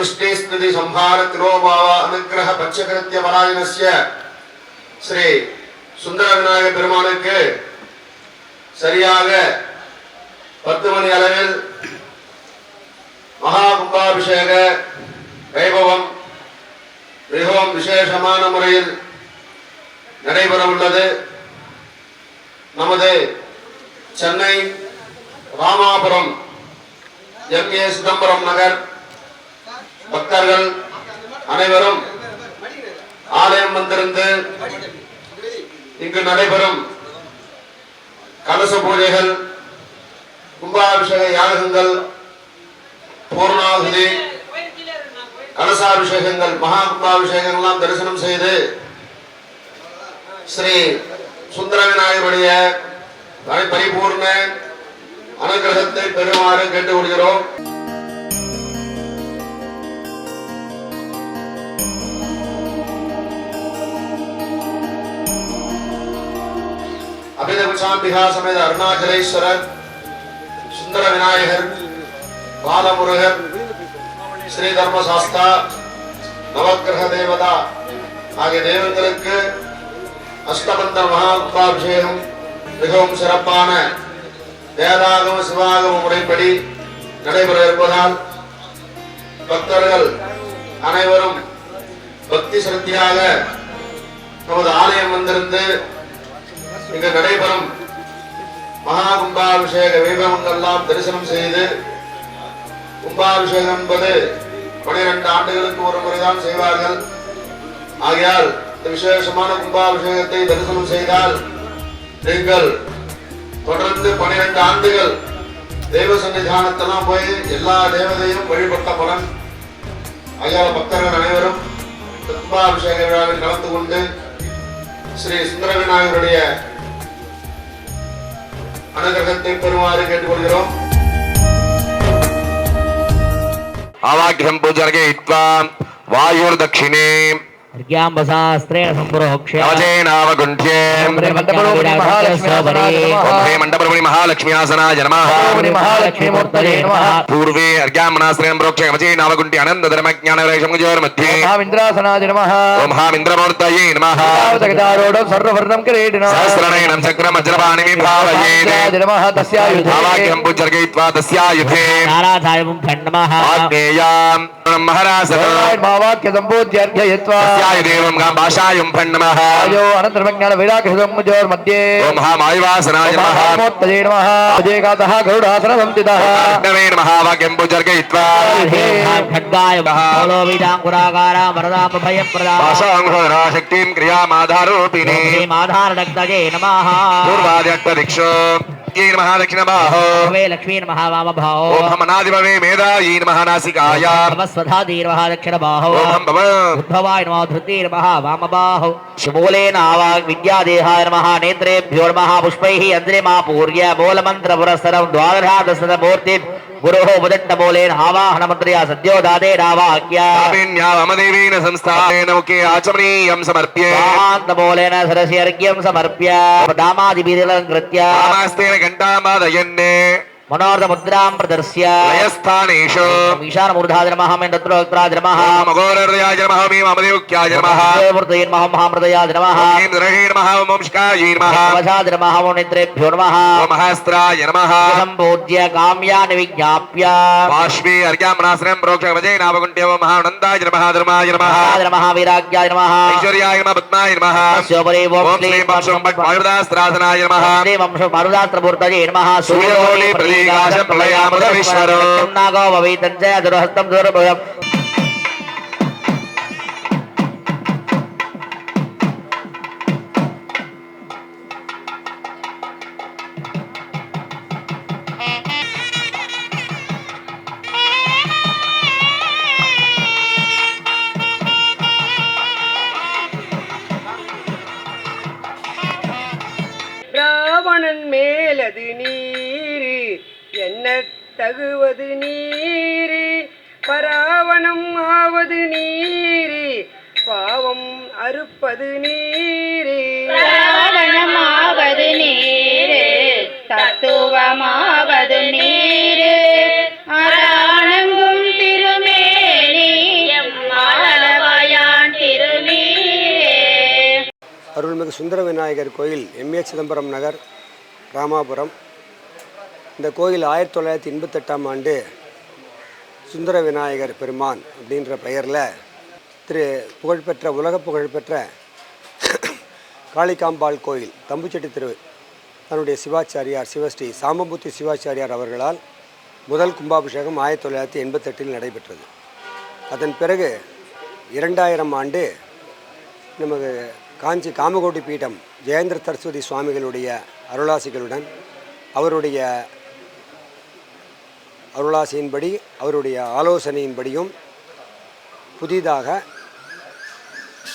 सृष्टिस्थिति संहार तिरोभाव अनुग्रह பஞ்சகிருத்திய பராயணஸ்ய ஸ்ரீ சுந்தர விநாயக பெருமானுக்கு சரியாக பத்து மணி அளவில் மகா கும்பாபிஷேக வைபவம் மிகவும் விசேஷமான முறையில் நடைபெற உள்ளது நமது சென்னை ராமாபுரம் எம் ஏ சிதம்பரம் நகர் பக்தர்கள் அனைவரும் ஆலயம் வந்திருந்து இங்கு நடைபெறும் கலச பூஜைகள் கும்பாபிஷேக யாகங்கள் பூர்ணாகுதி கலசாபிஷேகங்கள் மகா கும்பாபிஷேகங்கள்லாம் தரிசனம் செய்து ஸ்ரீ சுந்தர விநாயகருடைய பரிபூர்ண அனுகிரகத்தை பெறுமாறு கேட்டுக்கொள்கிறோம். அபிதகுசாம்பிகா சமேத அருணாச்சலேஸ்வரர் சுந்தர விநாயகர் பாலமுருகர் ஸ்ரீ தர்மசாஸ்தா நவக்கிரக தேவதா ஆகிய தெய்வங்களுக்கு அஷ்டபந்த மகாபாபிஷேகம் மிகவும் சிறப்பான வேதாகம சிவாகம முறைப்படி நடைபெற இருப்பதால் பக்தர்கள் அனைவரும் பக்தி சிரத்தியாக நமது ஆலயம் வந்திருந்து இங்கு நடைபெறும் மகா கும்பாபிஷேக வைபவங்கள்லாம் தரிசனம் செய்து கும்பாபிஷேகம் என்பது பனிரெண்டு ஆண்டுகளுக்கு ஒரு முறைதான் செய்வார்கள். ஆகையால் இந்த விசேஷமான கும்பாபிஷேகத்தை தரிசனம் செய்தால் நீங்கள் தொடர்ந்து பனிரெண்டு ஆண்டுகள் தெய்வ சன்னிதானத்தெல்லாம் போய் எல்லா தேவதையும் வழிபட்ட பலன் ஐயா பக்தர்கள் அனைவரும் கும்பாபிஷேக விழாவில் கலந்து கொண்டு ஸ்ரீ சுந்தர விநாயகருடைய அனுகிரகத்தை பெறுமாறு கேட்டுக்கொள்கிறோம். ஆவாக்கிரம் பூஜர்கே இத்வாம். வாயுர் தட்சிணே పూర్వే అర్ఘ్యామనాశ్రయం ప్రోక్షే. నావగుంటి అనంత ధర్మజ్ఞానరేషముజోర్మధ్యేంద్రమూర్తయే నమఃర్ణం క్రీడిణం చక్రమజ్రపాణి భావయేవాక్యం పుజర్గయిత్వా తస్యాయుధే. నారాధాయ నమః ఆజ్ఞేయాం कवचेनावगुण्ठ्य अनन्तधर्मज्ञानवैषमयोर्मध्ये महामिन्द्रासनाय नमः ओं महामिन्द्रमूर्तये नमः तावदगदारूढं सर्ववर्णं किरीटिनः सहस्रनयनं चक्रमज्रपाणिमि भावयेत् नमः तस्यायुधे आवाग्यं पूजर्गयित्वा तस्यायुधे नाराधायं खण्डमः आग्नेयां महरासनं मावाक्य सम्पूज्यर्घयित्वा तस्यायुदेवं गां भाषायुं फण्णमः आयो अनन्तरमज्ञान वैराग्यसमुजोर्मध्ये ओं महामायुवासनाय नमः महामोत्तये नमः अजयगातः गरुडासनसंस्थितः नमे नमः वाक्यं पूजर्गयित्वा खड्गाय बलोविदाङ्कुराकारा वरदामभयं प्रदा भाषाङ्घोरा शक्तिं क्रियामाधारूपिणी श्रीमाधारडक्तये नमः पूर्वाद्यक्तदिक्षो ये नमः दक्षिणबाहो भवे लक्ष्मी नमः वामभावो ॐ हम अनादिभवे मेधायी नमः नासिकायां नमस्वधाधी नमः दक्षिणबाहो ॐ हम भव उद्भवाय नमः धृती नमः वामबाहु शिमूले नावाग् विद्यादेहाय नमः नेत्रेभ्यो नमः पुष्पैः अन्द्रिमापूर्य मूलमन्त्रपुरस्सरं द्वादशादशतमूर्ति गुरोः उपदण्डमूलेन आवाहनमन्त्र्या सद्यो दादेनावाक्या कापिन्यावमदेवेन संस्थानेन मुखे आचमनीयं समर्प्ये मूलेन सरसि अर्घ्यं समर्प्य दामादिभिरलङ्कृत्य रामास्तेन మనోర్థముద్రాం ప్రదర్శ్య. వయస్థానేషు ఈశానమూర్ధాయ నమః మేంద్రోక్తాయ నమః మగోరర్యాయ నమః మీమమదేవుక్యాయ నమః దేవృతయే నమః మహామృతయాయ నమః ఓం ద్రహే నమః వంశకాయ నమః వజాద నమః వనిత్రేభ్యో నమః మహాస్త్రాయ నమః సంబోధ్య కామ్యాన్ విజ్ఞాప్య బాష్పే అర్ఘ్యామనాశ్రయం ప్రోక్షకమజే నామగుంటేవ మహానందాయ నమః ధర్మాయ నమః నమః వీరాగ్యాయ నమః ఐశ్వర్యాయ నమః పద్మాయ నమః శోభరే ఓం శ్రీ వంశం భట్ नमः सूर्योदये प्रतीकाशं प्रलयामृतमीश्वरो। नागो भवेतं च दुरहस्तं दुर्भगम् அருள்மிகு சுந்தர விநாயகர் கோயில் எம்ஏ சிதம்பரம் நகர் ராமாபுரம். இந்த கோயில் ஆயிரத்தி தொள்ளாயிரத்தி எண்பத்தெட்டாம் ஆண்டு சுந்தர விநாயகர் பெருமான் அப்படின்ற பெயரில் திரு புகழ்பெற்ற உலக புகழ்பெற்ற காளிகாம்பாள் கோயில் தம்புச்செட்டி திரு தன்னுடைய சிவாச்சாரியார் சிவஸ்ரீ சாமபூத்தி சிவாச்சாரியார் அவர்களால் முதல் கும்பாபிஷேகம் ஆயிரத்தி தொள்ளாயிரத்தி எண்பத்தெட்டில் நடைபெற்றது. அதன் பிறகு இரண்டாயிரம் ஆண்டு நமது காஞ்சி காமகோட்டி பீடம் ஜெயேந்திர சரஸ்வதி சுவாமிகளுடைய அருளாசிகளுடன் அவருடைய அருளாசியின்படி அவருடைய ஆலோசனையின்படியும் புதிதாக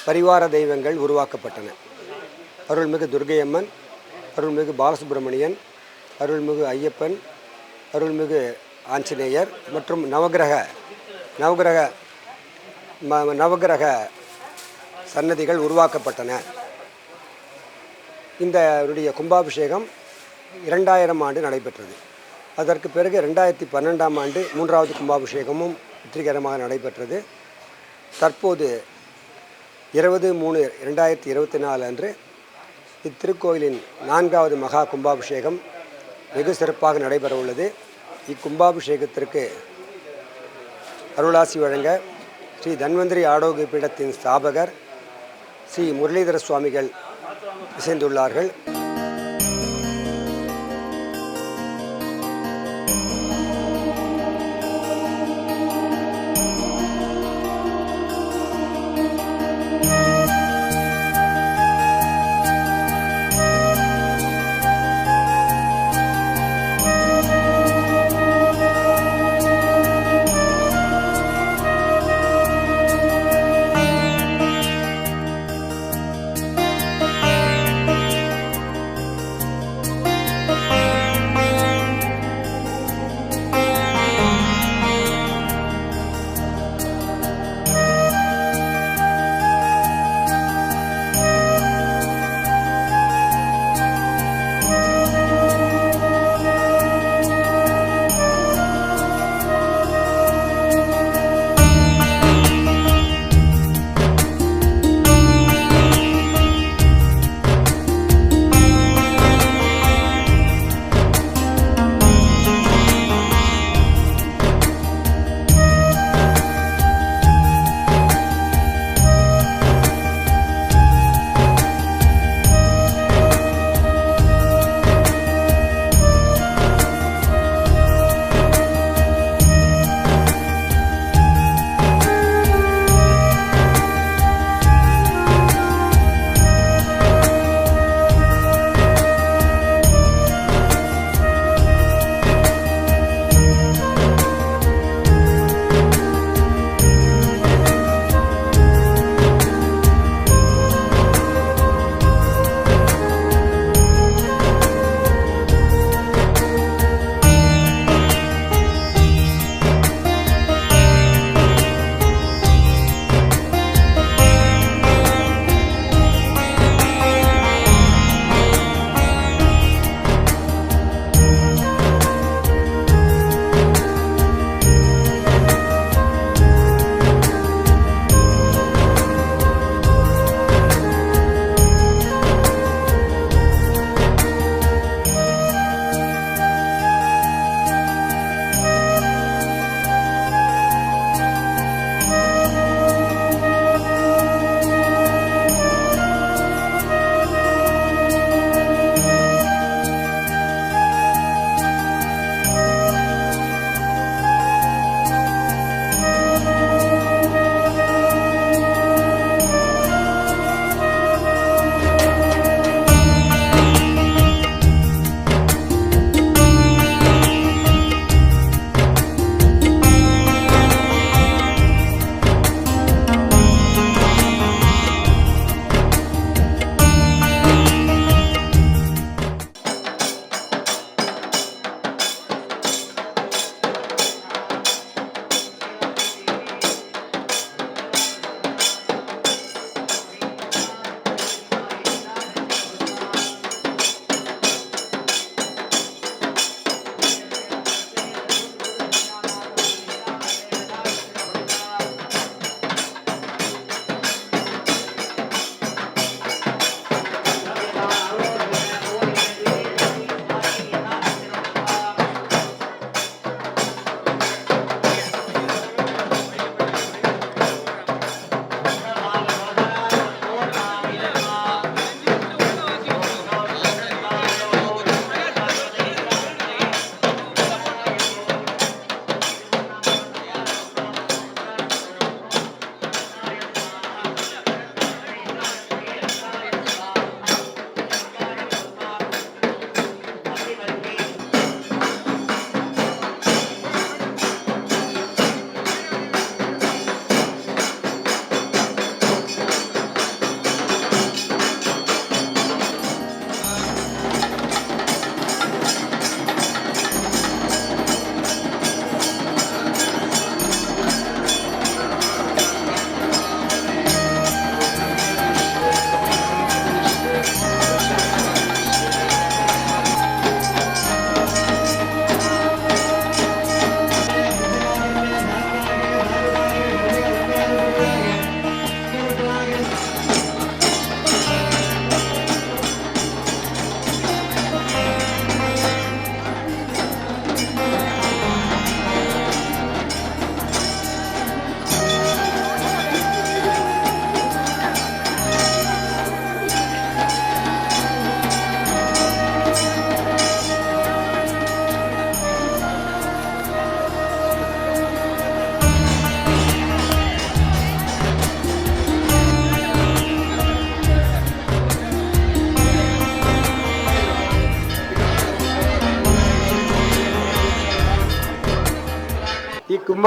பரிவார தெய்வங்கள் உருவாக்கப்பட்டன. அருள்மிகு துர்கையம்மன் அருள்மிகு பாலசுப்பிரமணியன் அருள்மிகு ஐயப்பன் அருள்மிகு ஆஞ்சநேயர் மற்றும் நவகிரக நவகிரக ம- நவகிரக சன்னதிகள் உருவாக்கப்பட்டன. இந்த அவருடைய கும்பாபிஷேகம் இரண்டாயிரம் ஆண்டு நடைபெற்றது. அதற்கு பிறகு ரெண்டாயிரத்தி பன்னெண்டாம் ஆண்டு மூன்றாவது கும்பாபிஷேகமும் வெற்றிகரமாக நடைபெற்றது. தற்போது இருபது மூணு ரெண்டாயிரத்தி இருபத்தி நாலு அன்று இத்திருக்கோயிலின் நான்காவது மகா கும்பாபிஷேகம் வெகு சிறப்பாக நடைபெற உள்ளது இக்கும்பாபிஷேகத்திற்கு அருளாசி வழங்க ஸ்ரீ தன்வந்திரி ஆரோக்கிய பீடத்தின் ஸ்தாபகர் ஸ்ரீ முரளிதர சுவாமிகள் இசைந்துள்ளார்கள்.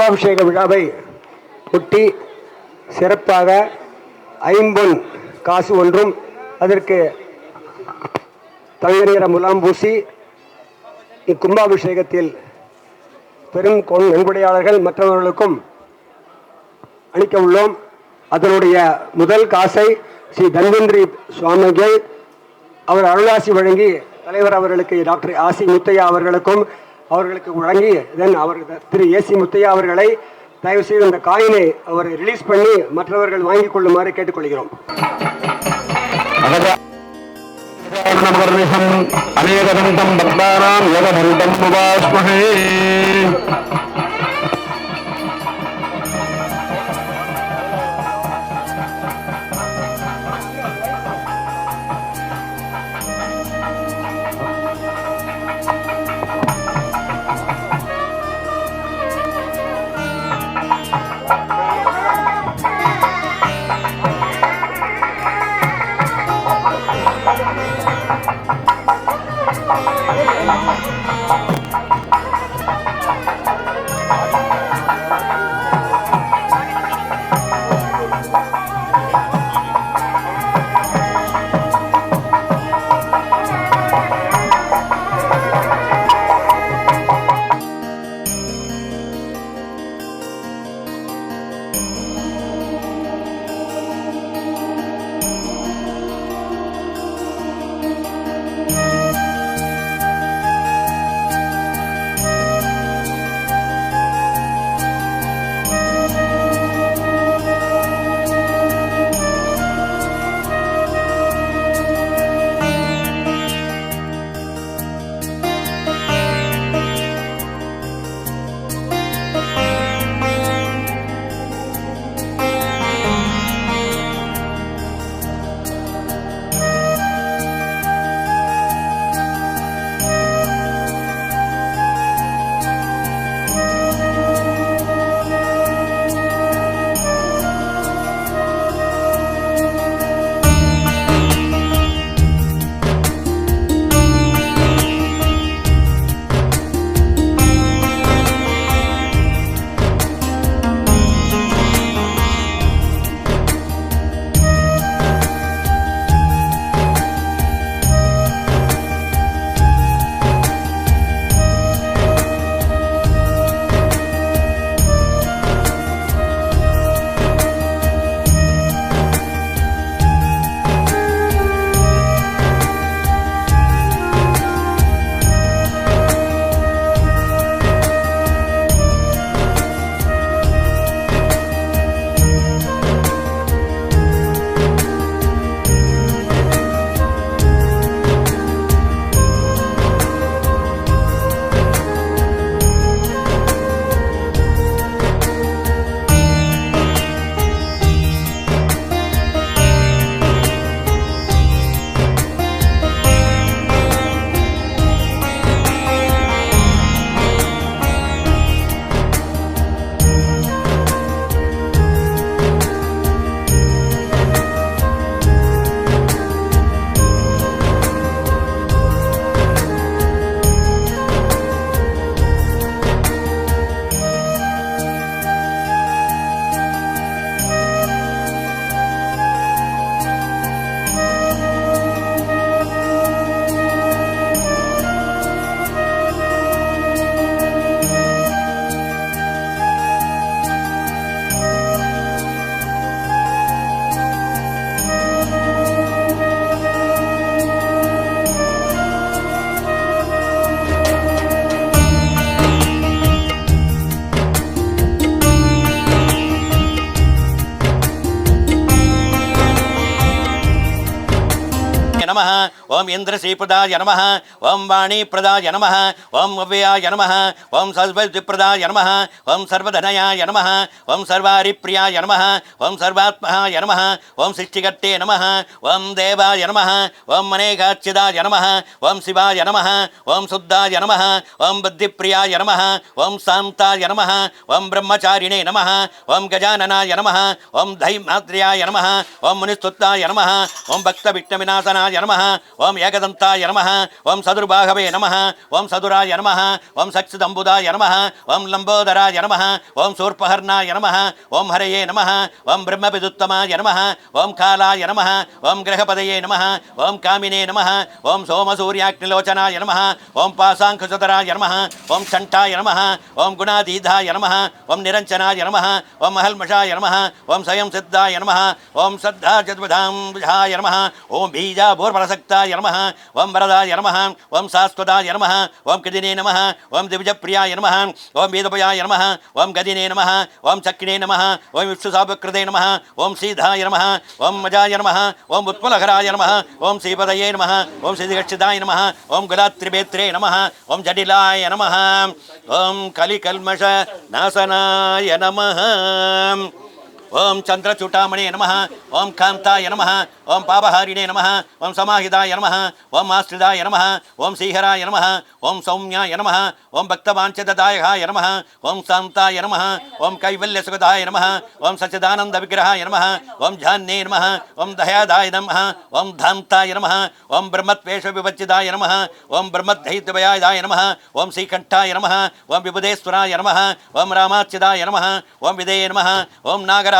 கும்பாபிஷேக விழாவை ஒட்டி சிறப்பாக ஐம்பொன் காசு ஒன்றும் அதற்கு தங்க முலாம் பூசி இக்கும்பாபிஷேகத்தில் பெரும் கொண் நன்கொடையாளர்கள் மற்றவர்களுக்கும் அளிக்க உள்ளோம். அதனுடைய முதல் காசை ஸ்ரீ தன்வந்திரி சுவாமிகள் அவர் அருளாசி வழங்கி தலைவர் அவர்களுக்கு டாக்டர் ஆசி முத்தையா அவர்களுக்கும் அவர்களுக்கு வழங்கி தென் அவர் திரு ஏசி முத்தையா அவர்களை தயவு செய்து இந்த காயினை அவரை ரிலீஸ் பண்ணி மற்றவர்கள் வாங்கிக் கொள்ளுமாறு கேட்டுக்கொள்கிறோம். அநேகதந்தம் பக்தானாம் யோகதந்தம் உபாஸ்மகே ஓம் இந்திரசீபிரதாய நம ஓம் வாணிப்பிரதாய நம ஓம் அவ்யயாய நம ஓம் சர்வதிப்பிரதாய நம ஓம் சர்வதனயாய நம ஓம் சர்வாரிப்பிரியாய நம ஓம் சர்வாத்மகாய நம ஓம் சிருஷ்டிகர்த்தே நம ஓம் தேவாய நம ஓம் அநேகாச்சிதாய நம ஓம் சிவாய நம ஓம் சுத்தாய நம ஓம் புத்திப்பிரியாய நம ஓம் சாந்தாய நம ஓம் பிரம்மச்சாரிணே நம ஓம் கஜானனாய நம ஓம் தைமாத்ரியாய நம ஓம் முனிஸ்துத்தாய நம ஓம் பக்தவிஷ்ணவிநாசனாய நமः ஓம் ஏகதந்தாய நமः ஓம் சதுர்பாகவே நமः ஓம் சதுராய நமः ஓம் சக்ஷுதம்புதாய நமः ஓம் லம்போதராய நமः ஓம் சூர்பஹர்ணாய நமः ஓம் ஹரயே நமः ஓம் பிரம்மபிதுத்தமாய நமः ஓம் காலாய நமः ஓம் கிரகபதயே நமः ஓம் காமினே நமः ஓம் சோமசூர்யாக்னிலோச்சனாய நமः ஓம் பாசாங்குசதராய நமः ஓம் சண்டாய நமः ஓம் குணாதீதாய நமः ஓம் நிரஞ்சனாய நமः ஓம் மஹல்மஷாய நமः ஓம் சயம் சித்தாய நமः ஓம் சத்தா சத்வதாம்புஜாய நமः ஓம் பீஜாபூர்வரசக்தாய நமः ஓம் வரதாய நமः ஓம் சாஸ்வதாய நமः ஓம் கதினே நமः ஓம் திவிஜப்பிரியாய நமः ஓம் வேதபயாய நமः ஓம் கதினே நமः ஓம் சக்கினே நமः ஓம் விஷ்ணுசாபகிருதே நமः ஓம் சீதாய நமः ஓம் மஜாய நமः ஓம் உத்பலகராய நமः ஓம் ஸ்ரீபதயே நமः ஓம் ஸ்ரீதிகட்சிதாய நமः ஓம் குலாத்ரிபேத்ரே நமः ஓம் ஜடிலாய நமः ஓம் கலிகல்மஷ நாசனாய நமः ஓம் சந்திரச்சூட்டாமணே நம ஓம் காந்தாய நம ஓம் பாபஹாரிணே நம ஓம் சமாஹிதாய நம ஓம் ஆஸ்ரிதாய நம ஓம் ஸ்ரீஹராய நம ஓம் சௌமியாய நம ஓம் பக்தவாஞ்சதாயகாய நம ஓம் சாந்தாய நம ஓம் கைவல்யசுகதாய நம ஓம் சச்சிதானந்த விக்கிரகாய நம ஓம் ஜான்யே நம ஓம் தயாதாய நம ஓம் தாந்தாய நம ஓம் பிரம்மத்வேஷ விவச்சிதாய நம ஓம் பிரம்மத்தைத்யபயாய நம ஓம் ஸ்ரீகண்டாய நம ஓம் விபுதேஸ்வராய நம ஓம் ராமாச்சிதாய நம ஓம் விதயே நம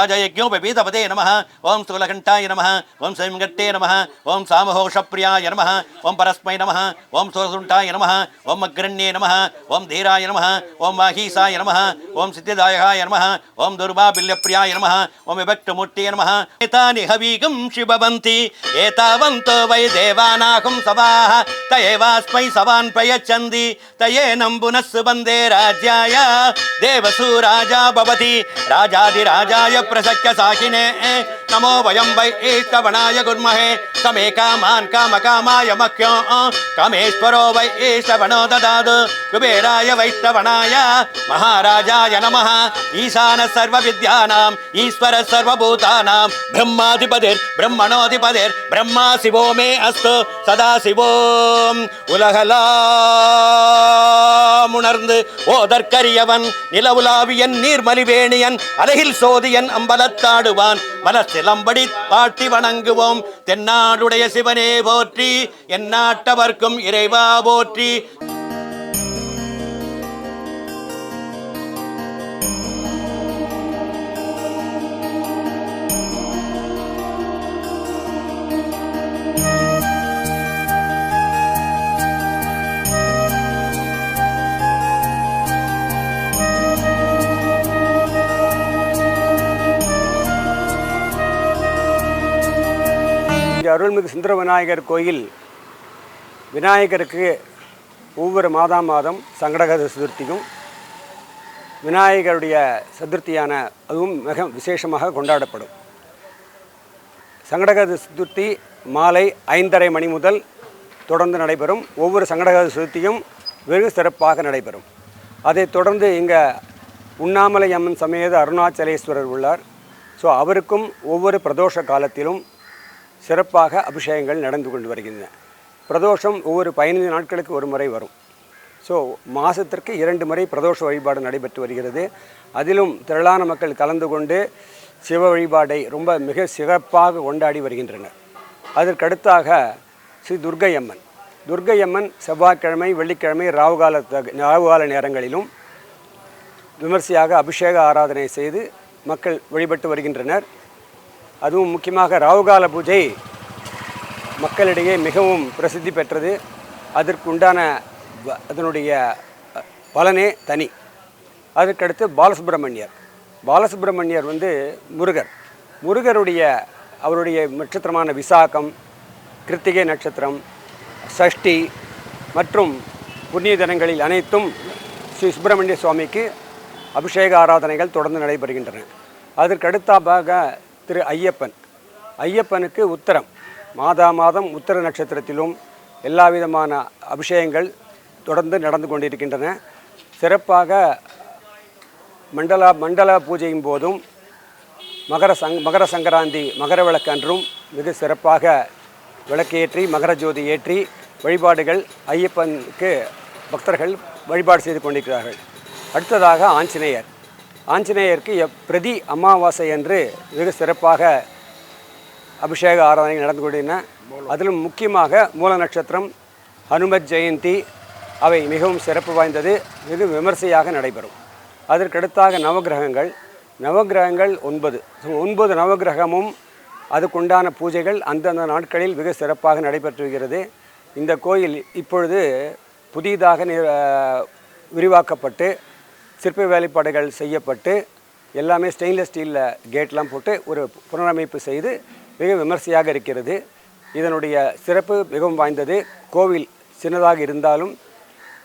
రాజయజ్ఞోపీతపతే నమ ఓం స్థూలకంఠాయ నమ ఓం స్వయంగట్టే నమ ఓం సామహోషప్రియాయ నమ ఓం పరస్మై నమ ఓం సోసుంఠాయ నమ ఓం అగ్రణ్యే నమ ఓం ధీరాయ నమ ఓం వాహీసాయ నమ ఓం సిద్ధిదాయకాయ నమ ఓం దుర్బాబిల్యప్రియాయ నమ ఓం విభక్తమూర్తే నమ ఏతాని హవీగం శివవంతి ఏతావంతో వై దేవానాహం సవాహ తయేవాస్మై సవాన్ ప్రయచ్చంది తయే నంబునస్సు వందే రాజ్యాయ దేవసు రాజా భవతి రాజాది రాజాయ प्रसक्य साखिने। नमो वयं वै एष्टवणाय कुर्महे समे कामान् कामकामाय मह्यो कामेश्वरो वै एष्टवणो ददातु कुबेराय वैष्णवणाय महाराजाय नमः ईशानः सर्वविद्यानाम् ईश्वरः सर्वभूतानां ब्रह्माधिपतिर् ब्रह्मणोऽधिपतिर् ब्रह्मा शिवो मे अस्तु सदा சிவோம் உலகலாம் உணர்ந்து ஓதற்கரியவன் நிலவுலாவியன் நீர்மலிவேணியன் அலகில் சோதியன் அம்பலத்தாடுவான் சிலம்படி பாட்டி வணங்குவோம். தென்னாடுடைய சிவனே போற்றி எந்நாட்டவர்க்கும் இறைவா போற்றி. அருள்மிகு சுந்தர விநாயகர் கோயில் விநாயகருக்கு ஒவ்வொரு மாதம் மாதம் சங்கடகர சதுர்த்தியும் விநாயகருடைய சதுர்த்தியான அதுவும் மிக விசேஷமாக கொண்டாடப்படும். சங்கடகர சதுர்த்தி மாலை ஐந்தரை மணி முதல் தொடர்ந்து நடைபெறும். ஒவ்வொரு சங்கடகர சதுர்த்தியும் வெகு சிறப்பாக நடைபெறும். அதைத் தொடர்ந்து இங்கே உண்ணாமலை அம்மன் சமேத அருணாச்சலேஸ்வரர் உள்ளார். ஸோ அவருக்கும் ஒவ்வொரு பிரதோஷ காலத்திலும் சிறப்பாக அபிஷேகங்கள் நடந்து கொண்டு வருகின்றன. பிரதோஷம் ஒவ்வொரு பதினைந்து நாட்களுக்கு ஒரு முறை வரும். ஸோ மாதத்திற்கு இரண்டு முறை பிரதோஷ வழிபாடு நடைபெற்று வருகிறது. அதிலும் திரளான மக்கள் கலந்து கொண்டு சிவ வழிபாடை ரொம்ப மிக சிறப்பாக கொண்டாடி வருகின்றனர். அதற்கடுத்தாக ஸ்ரீ துர்க்கையம்மன் துர்க்கையம்மன் செவ்வாய்க்கிழமை வெள்ளிக்கிழமை ராவுகால ராவுகால நேரங்களிலும் விமர்சையாக அபிஷேக ஆராதனை செய்து மக்கள் வழிபட்டு வருகின்றனர். அதுவும் முக்கியமாக ராவுகால பூஜை மக்களிடையே மிகவும் பிரசித்தி பெற்றது. அதற்குண்டான அதனுடைய பலனே தனி. அதற்கடுத்து பாலசுப்ரமணியர். பாலசுப்ரமணியர் வந்து முருகர். முருகருடைய அவருடைய நட்சத்திரமான விசாகம் கிருத்திகை நட்சத்திரம் சஷ்டி மற்றும் புண்ணிய தினங்களில் அனைத்தும் ஸ்ரீ சுப்பிரமணிய சுவாமிக்கு அபிஷேக ஆராதனைகள் தொடர்ந்து நடைபெறுகின்றன. அதற்கடுத்தாக திரு ஐயப்பன். ஐயப்பனுக்கு உத்தரம். மாதா மாதம் உத்தர நட்சத்திரத்திலும் எல்லா விதமான அபிஷேகங்கள் தொடர்ந்து நடந்து கொண்டிருக்கின்றன. சிறப்பாக மண்டலா மண்டல பூஜையின் போதும் மகர சங் மகர சங்கராந்தி மகர விளக்கு அன்றும் மிக சிறப்பாக விளக்கேற்றி மகர ஜோதி ஏற்றி வழிபாடுகள் ஐயப்பனுக்கு பக்தர்கள் வழிபாடு செய்து கொண்டிருக்கிறார்கள். அடுத்ததாக ஆஞ்சநேயர். ஆஞ்சநேயருக்கு பிரதி அமாவாசை அன்று மிக சிறப்பாக அபிஷேக ஆராதனை நடந்து கொண்டிருந்தன. அதிலும் முக்கியமாக மூல நட்சத்திரம் ஹனுமத் ஜெயந்தி அவை மிகவும் சிறப்பு வாய்ந்தது மிக விமர்சையாக நடைபெறும். அதற்கடுத்தாக நவக்கிரகங்கள் நவக்கிரகங்கள் ஒன்பது. ஒன்பது நவக்கிரகமும் அதுக்குண்டான பூஜைகள் அந்தந்த நாட்களில் மிக சிறப்பாக நடைபெற்று வருகிறது இந்த கோயில் இப்பொழுது புதிதாக நி- விரிவாக்கப்பட்டு சிற்ப வேலைப்பாடுகள் செய்யப்பட்டு எல்லாமே ஸ்டெயின்லெஸ் ஸ்டீலில் கேட்லாம் போட்டு ஒரு புனரமைப்பு செய்து மிக விமர்சையாக இருக்கிறது. இதனுடைய சிறப்பு மிகவும் வாய்ந்தது. கோவில் சின்னதாக இருந்தாலும்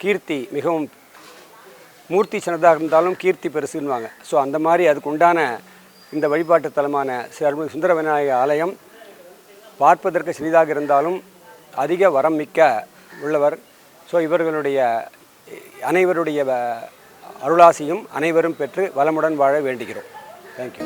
கீர்த்தி மிகவும் மூர்த்தி சின்னதாக இருந்தாலும் கீர்த்தி பெருசுன்னுவாங்க. ஸோ அந்த மாதிரி அதுக்கு உண்டான இந்த வழிபாட்டு தலமான சுந்தர விநாயகர் ஆலயம் பார்ப்பதற்கு சிறிதாக இருந்தாலும் அதிக வரம் மிக்க உள்ளவர். ஸோ இவர்களுடைய அனைவருடைய அருளாசியும் அனைவரும் பெற்று வளமுடன் வாழ வேண்டுகிறோம். தேங்க்யூ